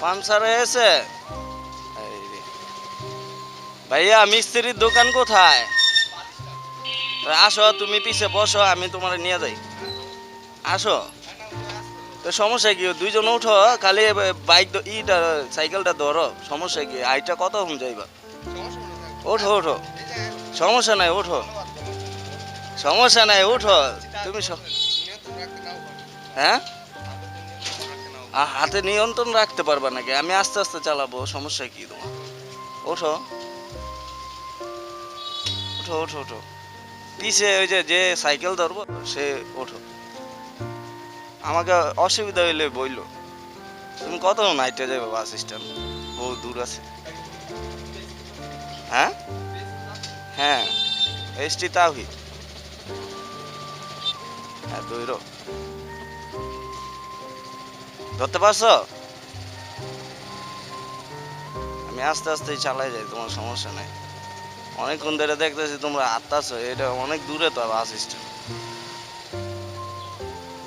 Puncture হয়েছে ভাইয়া, মিস্ত্রির দোকান কোথায়? আসো, তুমি পিছে বসো, আমি তোমার নিয়ে যাই। আসো। তো সমস্যা কি, দুইজন উঠো, খালি বাইক ইটা, সাইকেলটা ধরো। সমস্যা কি, আইটা কত হুম যাইবা? ওঠো ওঠো। সমস্যা নাই, ওঠো। সমস্যা নাই, ওঠো। তুমি হ্যাঁ? আ, হাতে নিয়ন্ত্রণ রাখতে পারবা নাকি? আমি আস্তে আস্তে চালাবো সমস্যা কি তোমার? ওঠো। ওঠো ওঠো ওঠো। পিছে ওই যে যে সাইকেল ধরবো সে ওঠো। আমাকে অসুবিধা হইলে বইলো। তুমি কত নাইটে যাবে বাস স্ট্যান্ড? বহু দূর আছে। হ্যাঁ? হ্যাঁ। এস টি তাহিদ হ্যাঁ দৈর ধরতে পারছ? আমি আস্তে আস্তে চালাই যাই, তোমার সমস্যা নাই। অনেকক্ষণ ধরে দেখতেছি তোমরা আত্মাছো, এটা অনেক দূরে তো বাস স্ট্যান্ড।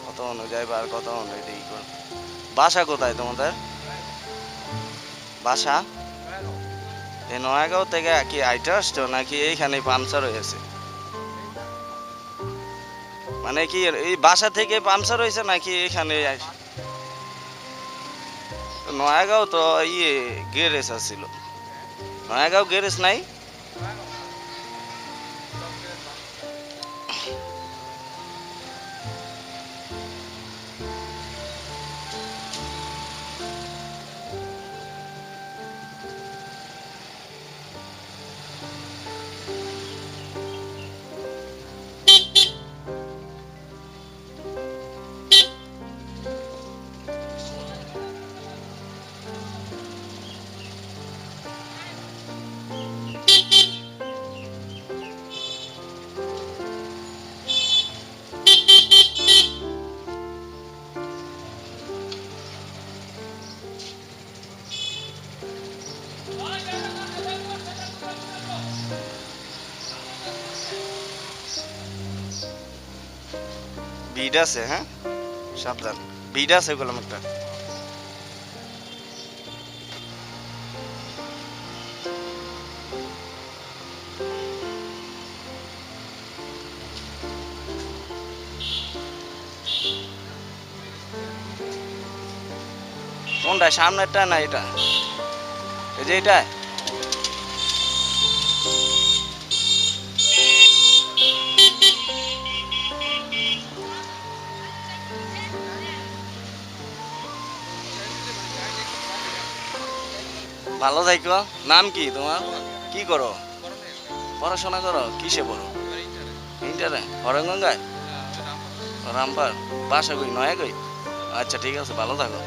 কত অনুযায়ী আর কত অনুযায়ী ই বাসা কোথায় তোমাদের? বাসা? এই নয়াগাঁও থেকে কি আইটা আসছো নাকি এইখানে পাংচার হয়েছে মানে কি এই বাসা থেকে পাংচার হয়েছে নাকি এখানে নয়াগাঁও তো ইয়ে গেরেস আছিল। নয়াগাঁও গ্যারেজ নাই? ভিড আছে হ্যাঁ? সাবধান। ভিড আছে বললাম একটা কোনটা সামনেরটা না এটা? এই যে এটা? ভালো থাকো নাম কি তোমার? কি করো? পড়াশোনা করো? কিসে পড়ো? ইন্টারে হরঙ্গঙ্গায় রামপার। বাসা কই? নয়া কই আচ্ছা ঠিক আছে ভালো থাকো।